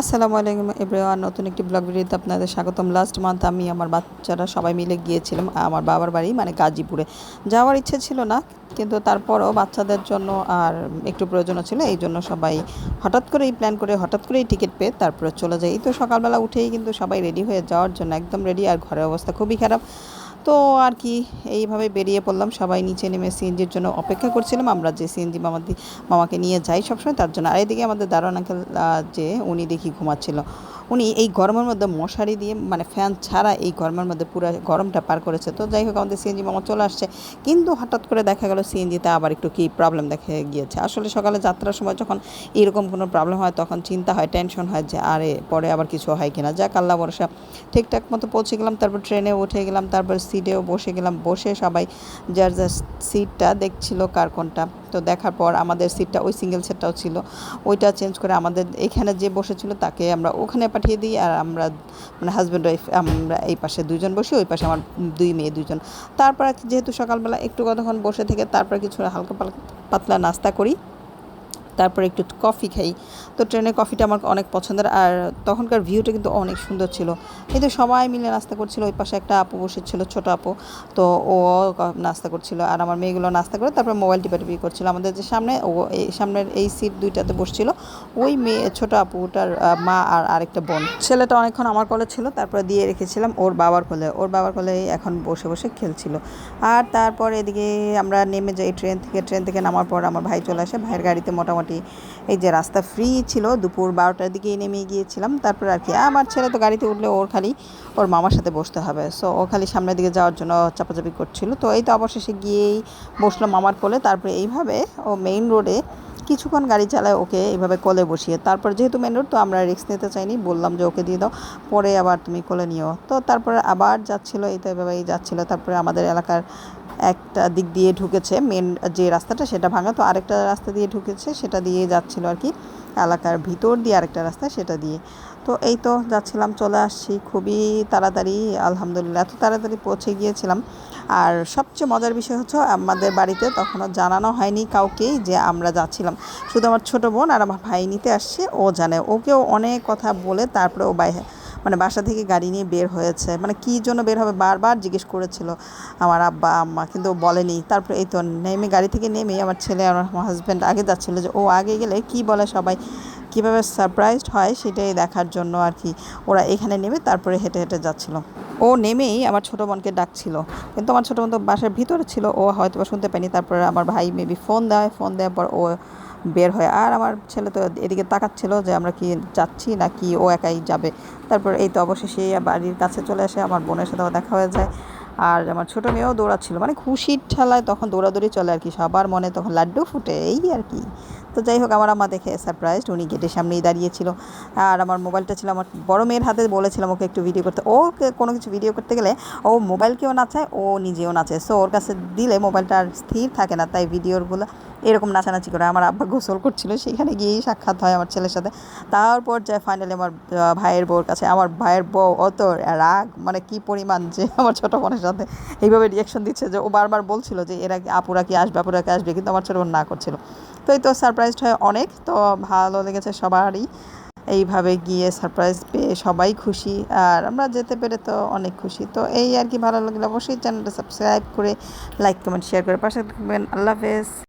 আসসালামু আলাইকুম এভরিওয়ান, নতুন একটি ব্লগ ভিডিওতে আপনাদের স্বাগতম। লাস্ট মান্থ আমি আমার বাচ্চারা সবাই মিলে গিয়েছিলাম, আমার বাবার বাড়ি মানে গাজীপুরে। যাওয়ার ইচ্ছে ছিল না, কিন্তু তারপরও বাচ্চাদের জন্য আর একটু প্রয়োজন ছিল, এই জন্য সবাই হঠাৎ করেই প্ল্যান করে, হঠাৎ করেই টিকিট পেয়ে তারপরে চলে যাই এই তো সকালবেলা উঠেই কিন্তু সবাই রেডি হয়ে যাওয়ার জন্য একদম রেডি আর ঘরের অবস্থা খুবই খারাপ। তো আর কি, এইভাবে বেরিয়ে পড়লাম। সবাই নিচে নেমে সিএনজির জন্য অপেক্ষা করছিলাম। আমরা যে সিএনজি মামাদি, মামাকে নিয়ে যাই সবসময়, তার জন্য। আর এদিকে আমাদের দারোয়ান আঙ্কেল যে, উনি দেখি ঘুমাচ্ছিল। উনি এই গরমের মধ্যে মশারি দিয়ে মানে ফ্যান ছাড়া এই গরমের মধ্যে পুরো গরমটা পার করেছে। তো যাই হোক, আমাদের সিএনজি মামা চলে আসছে। কিন্তু হঠাৎ করে দেখা গেল সিএনজিতে আবার একটু কী প্রবলেম দেখা গিয়েছে। আসলে সকালে যাত্রার সময় যখন এরকম কোনো প্রবলেম হয়, তখন চিন্তা হয় টেনশন হয় যে, আরে, পরে আবার কিছু হয় কিনা। যাক, আল্লাহ বর্ষা ঠিকঠাক মতো পৌঁছে গেলাম, তারপর ট্রেনে উঠে গেলাম, তারপর সিটেও বসে গেলাম। বসে সবাই যার যার সিটটা দেখছিল কার কোনটা। তো দেখার পর আমাদের সিটটা ওই সিঙ্গেল সেটটাও ছিল। ওইটা চেঞ্জ করে আমাদের এখানে যে বসেছিল, তাকে আমরা ওখানে পাঠিয়ে দিই আর আমরা মানে হাজব্যান্ড ওয়াইফ আমরা এই পাশে দুজন বসি, ওই পাশে আমার দুই মেয়ে দুজন তারপর যেহেতু সকালবেলা একটু কতক্ষণ বসে থেকে তারপর কিছু হালকা পাতলা নাস্তা করি। তারপর একটু কফি খাই। তো ট্রেনের কফিটা আমার অনেক পছন্দের আর তখনকার ভিউটা কিন্তু অনেক সুন্দর ছিল। কিন্তু সবাই মিলে নাস্তা করছিল, ওই পাশে একটা আপু বসেছিল, ছোটো আপু। তো ও নাস্তা করছিল আর আমার মেয়েগুলো নাস্তা করে তারপর মোবাইল টিপাটিপি করছিল। আমাদের যে সামনে, ও এই সামনের এই সিট দুইটাতে বসছিল। ওই মেয়ে, ছোটো আপুটার মা আর আরেকটা বোন। ছেলেটা অনেকক্ষণ আমার কলে ছিল, তারপরে দিয়ে রেখেছিলাম ওর বাবার কোলে। ওর বাবার কোলে এখন বসে বসে খেলছিল। আর তারপর এদিকে আমরা নেমে যাই ট্রেন থেকে। ট্রেন থেকে নামার পর আমার ভাই চলে আসে। ভাইয়ের গাড়িতে মোটামুটি মোটামুটি। এই যে রাস্তা ফ্রি ছিল, দুপুর বারোটার দিকে নেমে গিয়েছিলাম। তারপর আর কি, আমার ছেলে তো গাড়িতে উঠলে ওর খালি ওর মামার সাথে বসতে হবে। সো ও খালি সামনের দিকে যাওয়ার জন্য চাপাচাপি করছিল। তো এই তো অবশেষে গিয়েই বসল মামার কোলে। তারপরে এইভাবে ও মেইন রোডে কিছুক্ষণ গাড়ি চালায় ওকে এইভাবে কোলে বসিয়ে। তারপর যেহেতু মেন রোড তো আমরা রিক্স নিতে চাইনি। বললাম যে ওকে দিয়ে দাও, পরে আবার তুমি কোলে নিও। তো তারপরে আবার যাচ্ছিল, এই তো এভাবেই যাচ্ছিল। তারপরে আমাদের এলাকার একটা দিক দিয়ে ঢুকেছে মেন যে রাস্তাটা সেটা ভাঙা, তো আরেকটা রাস্তা দিয়ে ঢুকেছে, সেটা দিয়ে যাচ্ছিল আর কি, এলাকার ভিতর দিয়ে আরেকটা রাস্তা সেটা দিয়ে। তো এই তো যাচ্ছিলাম, চলে আসছি, খুবই তাড়াতাড়ি, আলহামদুলিল্লাহ, এত তাড়াতাড়ি পৌঁছে গিয়েছিলাম। আর সবচেয়ে মজার বিষয় হচ্ছে, আমাদের বাড়িতে তখনও জানানো হয়নি কাউকেই যে আমরা যাচ্ছিলাম। শুধু আমার ছোটো বোন আর আমার ভাই নিতে আসছে, ও জানে, ওকেও অনেক কথা বলে তারপরে ও বাইরে মানে বাসা থেকে গাড়ি নিয়ে বের হয়েছে। মানে কী জন্য বের হবে? বারবার জিজ্ঞেস করেছিল আমার আব্বা, আম্মা, কিন্তু বলেনি। তারপরে এই তো নেমে, গাড়ি থেকে নেমে আমার ছেলে আমার হাজব্যান্ড আগে যাচ্ছিল যে, ও আগে গেলে কি বলে সবাই? কীভাবে সারপ্রাইজড হয় সেটাই দেখার জন্য আর কি। ওরা এখানে নেমে তারপরে হেঁটে হেঁটে যাচ্ছিল। ও নেমেই আমার ছোটো বোনকে ডাকছিল। কিন্তু আমার ছোটো বোন তো বাসার ভিতরে ছিল। ও হয়তো শুনতে পায়নি। তারপরে আমার ভাই মেবি ফোন দেয়। ফোন দেওয়ার পর ও বের হয়, আর আমার ছেলে তো এদিকে তাকাচ্ছিল যে আমরা কি যাচ্ছি না কি ও একাই যাবে? তারপর এই তো অবশেষে বাড়ির কাছে চলে আসে। আমার বোনের সাথেও দেখা হয়ে যায়। আর আমার ছোটো মেয়েও দৌড়াচ্ছিল। মানে খুশির ঠেলায় তখন দৌড়াদৌড়ি চলে আর কি, সবার মনে তখন লাড্ডু ফুটে, এই আর কি। তো যাই হোক, আমার আমার দেখে সারপ্রাইজড উনি গেটের সামনেই দাঁড়িয়েছিল আর আমার মোবাইলটা ছিল, আমার বড় মেয়ের হাতে বলেছিলাম ওকে একটু ভিডিও করতে। ও কোনো কিছু ভিডিও করতে গেলে ও মোবাইলকেও নাচায়, ও নিজেও নাচে সো ওর কাছে দিলে মোবাইলটা আর স্থির থাকে না, তাই ভিডিওগুলো এরকম নাচানাচি করে আমার আব্বা গোসল করছিল, সেখানে গিয়েই সাক্ষাৎ হয় আমার ছেলের সাথে। তারপর যায় ফাইনালি আমার ভাইয়ের বউর কাছে। আমার ভাইয়ের বউ অত রাগ মানে কি পরিমাণ যে আমার ছোটো বোনের সাথে এইভাবে রিয়াকশন দিচ্ছে যে ও বারবার বলছিল যে এরা আপুরা কি আসবে, আপুরা কি আসবে, কিন্তু আমার ছোটো বোন না করছিল। তো এই তো সারপ্রাইজড হয় অনেক, তো ভালো লেগেছে সবারই। এইভাবে গিয়ে সারপ্রাইজ পেয়ে সবাই খুশি, আর আমরা যেতে পেরে তো অনেক খুশি। তো এই আর কি ভালো লাগলে, অবশ্যই চ্যানেলটা সাবস্ক্রাইব করে লাইক কমেন্ট শেয়ার করে পাশে থাকবেন। আল্লাহ হাফেজ।